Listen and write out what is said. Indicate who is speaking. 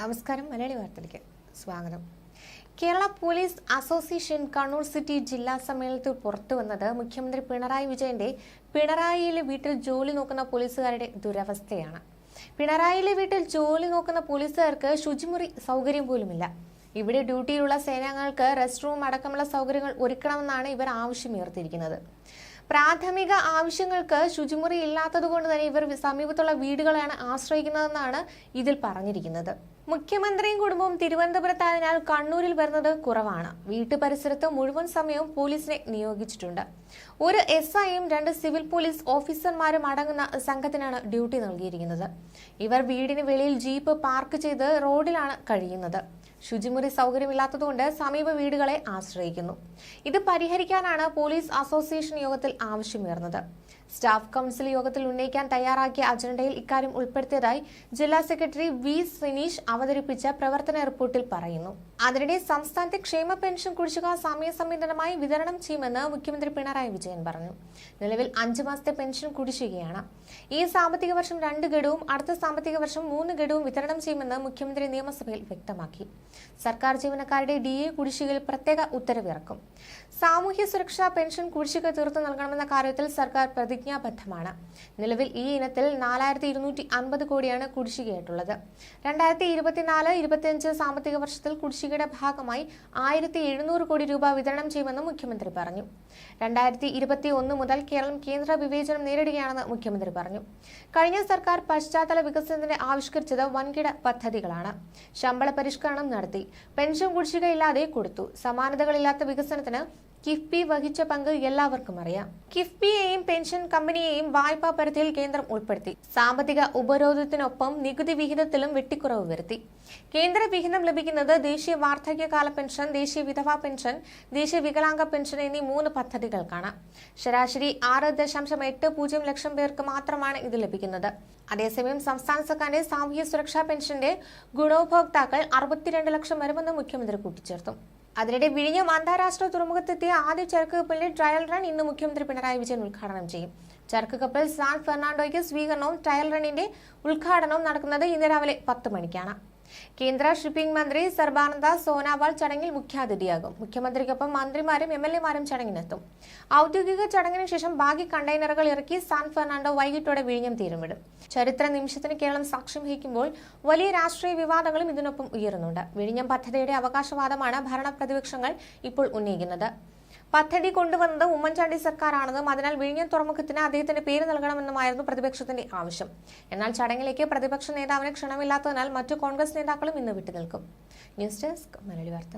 Speaker 1: നമസ്കാരം മലയാളി വാർത്തയിലേക്ക് സ്വാഗതം. Kerala police association Kannur city ജില്ലാ സമ്മേളനത്തിൽ പുറത്തു വന്നത് മുഖ്യമന്ത്രി പിണറായി വിജയന്റെ പിണറായിയിലെ വീട്ടിൽ ജോലി നോക്കുന്ന പോലീസുകാരുടെ ദുരവസ്ഥയാണ്. പിണറായിയിലെ വീട്ടിൽ ജോലി നോക്കുന്ന പോലീസുകാർക്ക് ശുചിമുറി സൗകര്യം പോലുമില്ല. ഇവിടെ ഡ്യൂട്ടിയിലുള്ള സേനാംഗങ്ങൾക്ക് റെസ്റ്റ് റൂം അടക്കമുള്ള സൗകര്യങ്ങൾ ഒരുക്കണമെന്നാണ് ഇവർ ആവശ്യമുയർത്തിയിരിക്കുന്നത്. പ്രാഥമിക ആവശ്യങ്ങൾക്ക് ശുചിമുറി ഇല്ലാത്തതുകൊണ്ട് തന്നെ ഇവർ സമീപത്തുള്ള വീടുകളെയാണ് ആശ്രയിക്കുന്നതെന്നാണ് ഇതിൽ പറഞ്ഞിരിക്കുന്നത്. മുഖ്യമന്ത്രിയും കുടുംബവും തിരുവനന്തപുരത്തായതിനാൽ കണ്ണൂരിൽ വരുന്നത് കുറവാണ്. വീട്ടു പരിസരത്ത് മുഴുവൻ സമയവും പോലീസിനെ നിയോഗിച്ചിട്ടുണ്ട്. ഒരു എസ് ഐയും രണ്ട് സിവിൽ പോലീസ് ഓഫീസർമാരും അടങ്ങുന്ന സംഘത്തിനാണ് ഡ്യൂട്ടി നൽകിയിരിക്കുന്നത്. ഇവർ വീടിന് വെളിയിൽ ജീപ്പ് പാർക്ക് ചെയ്ത് റോഡിലാണ് കഴിയുന്നത്. ശുചിമുറി സൗകര്യമില്ലാത്തതുകൊണ്ട് സമീപ വീടുകളെ ആശ്രയിക്കുന്നു. ഇത് പരിഹരിക്കാനാണ് പോലീസ് അസോസിയേഷൻ യോഗത്തിൽ ആവശ്യമുയർന്നത്. സ്റ്റാഫ് കൗൺസിൽ യോഗത്തിൽ ഉന്നയിക്കാൻ തയ്യാറാക്കിയ അജണ്ടയിൽ ഇക്കാര്യം ഉൾപ്പെടുത്തിയതായി ജില്ലാ സെക്രട്ടറി വി സിനീഷ് അവതരിപ്പിച്ച പ്രവർത്തന റിപ്പോർട്ടിൽ പറയുന്നു. അതിനിടെ സംസ്ഥാനത്തെ ക്ഷേമ പെൻഷൻ കുടിശ്ശിക സമയസംബന്ധിതമായി വിതരണം ചെയ്യുമെന്ന് മുഖ്യമന്ത്രി പിണറായി വിജയൻ പറഞ്ഞു. നിലവിൽ അഞ്ച് മാസത്തെ പെൻഷൻ കുടിശ്ശികയാണ്. ഈ സാമ്പത്തിക വർഷം രണ്ട് ഗഡുവും അടുത്ത സാമ്പത്തിക വർഷം മൂന്ന് ഗഡുവും വിതരണം ചെയ്യുമെന്ന് മുഖ്യമന്ത്രി നിയമസഭയിൽ വ്യക്തമാക്കി. സർക്കാർ ജീവനക്കാരുടെ ഡി എ കുടിശ്ശികയിൽ പ്രത്യേക ഉത്തരവിറക്കും. സാമൂഹ്യ സുരക്ഷാ പെൻഷൻ കുടിശ്ശിക തീർത്തു നൽകണമെന്ന കാര്യത്തിൽ സർക്കാർ പ്രതിജ്ഞാബദ്ധമാണ് നിലവിൽ ഈ ഇനത്തിൽ നാലായിരത്തി ഇരുന്നൂറ്റി അൻപത് കോടിയാണ് കുടിശ്ശികയായിട്ടുള്ളത്. രണ്ടായിരത്തി ഇരുപത്തിനാല് ഇരുപത്തിയഞ്ച് സാമ്പത്തിക വർഷത്തിൽ കുടിശ്ശികയുടെ ഭാഗമായി ആയിരത്തി എഴുന്നൂറ് കോടി രൂപ വിതരണം ചെയ്യുമെന്ന് മുഖ്യമന്ത്രി പറഞ്ഞു. രണ്ടായിരത്തി ഇരുപത്തി ഒന്ന് മുതൽ കേരളം കേന്ദ്ര വിവേചനം നേരിടുകയാണെന്ന് മുഖ്യമന്ത്രി പറഞ്ഞു. കഴിഞ്ഞ സർക്കാർ പശ്ചാത്തല വികസനത്തിന് ആവിഷ്കരിച്ചത് വൻകിട പദ്ധതികളാണ്. ശമ്പള പരിഷ്കരണം നടത്തി. പെൻഷൻ കുടിശ്ശിക ഇല്ലാതെ കൊടുത്തു. സമാനതകളില്ലാത്ത വികസനത്തിന് കിഫ്ബി വഹിച്ച പങ്ക് എല്ലാവർക്കും അറിയാം. കിഫ്ബിയെയും പെൻഷൻ കമ്പനിയെയും വായ്പാ പരിധിയിൽ കേന്ദ്രം ഉൾപ്പെടുത്തി. സാമ്പത്തിക ഉപരോധത്തിനൊപ്പം നികുതി വിഹിതത്തിലും വെട്ടിക്കുറവ് വരുത്തി. കേന്ദ്ര വിഹിതം ലഭിക്കുന്നത് ദേശീയ വാർദ്ധക്യകാല പെൻഷൻ ദേശീയ വിധവാ പെൻഷൻ ദേശീയ വികലാംഗ പെൻഷൻ എന്നീ മൂന്ന് പദ്ധതികൾക്കാണ്. ശരാശരി ആറ് ദശാംശം എട്ട് പൂജ്യം ലക്ഷം പേർക്ക് മാത്രമാണ് ഇത് ലഭിക്കുന്നത്. അതേസമയം സംസ്ഥാന സർക്കാരിന്റെ സാമൂഹ്യ സുരക്ഷാ പെൻഷന്റെ ഗുണോപഭോക്താക്കൾ അറുപത്തിരണ്ട് ലക്ഷം വരുമെന്ന് മുഖ്യമന്ത്രി കൂട്ടിച്ചേർത്തു. അതിനിടെ വിഴിഞ്ഞം അന്താരാഷ്ട്ര തുറമുഖത്തെത്തിയ ആദ്യ ചരക്ക് കപ്പലിന്റെ ട്രയൽ റൺ ഇന്ന് മുഖ്യമന്ത്രി പിണറായി വിജയൻ ഉദ്ഘാടനം ചെയ്യും. ചരക്ക് കപ്പൽ സാൻ ഫെർണാണ്ടോയ്ക്ക് സ്വീകരണവും ട്രയൽ റണ്ണിന്റെ ഉദ്ഘാടനവും നടക്കുന്നത് ഇന്ന് രാവിലെ പത്ത് മണിക്കാണ്. കേന്ദ്ര ഷിപ്പിംഗ് മന്ത്രി സർബാനന്ദ സോനാവാൾ ചടങ്ങിൽ മുഖ്യാതിഥിയാകും. മുഖ്യമന്ത്രിക്കൊപ്പം മന്ത്രിമാരും എം എൽ എമാരും ചടങ്ങിനെത്തും. ഔദ്യോഗിക ചടങ്ങിന് ശേഷം ബാക്കി കണ്ടെയ്നറുകൾ ഇറക്കി സാൻ ഫെർണാണ്ടോ വൈകിട്ടോടെ വിഴിഞ്ഞം തീരുമിടും. ചരിത്ര നിമിഷത്തിന് കേരളം സാക്ഷ്യം വഹിക്കുമ്പോൾ വലിയ രാഷ്ട്രീയ വിവാദങ്ങളും ഇതിനൊപ്പം ഉയരുന്നുണ്ട്. വിഴിഞ്ഞം പദ്ധതിയുടെ അവകാശവാദമാണ് ഭരണ പ്രതിപക്ഷങ്ങൾ ഇപ്പോൾ ഉന്നയിക്കുന്നത്. പദ്ധതി കൊണ്ടുവന്നത് ഉമ്മൻചാണ്ടി സർക്കാരാണെന്നും അതിനാൽ വിഴിഞ്ഞം തുറമുഖത്തിന് അദ്ദേഹത്തിന്റെ പേര് നൽകണമെന്നുമായിരുന്നു പ്രതിപക്ഷത്തിന്റെ ആവശ്യം. എന്നാൽ ചടങ്ങിലേക്ക് പ്രതിപക്ഷ നേതാവിന് ക്ഷണമില്ലാത്തതിനാൽ മറ്റു കോൺഗ്രസ് നേതാക്കളും ഇന്ന് വിട്ടുനിൽക്കും. ന്യൂസ് ഡെസ്ക് മലയാളി വാർത്ത.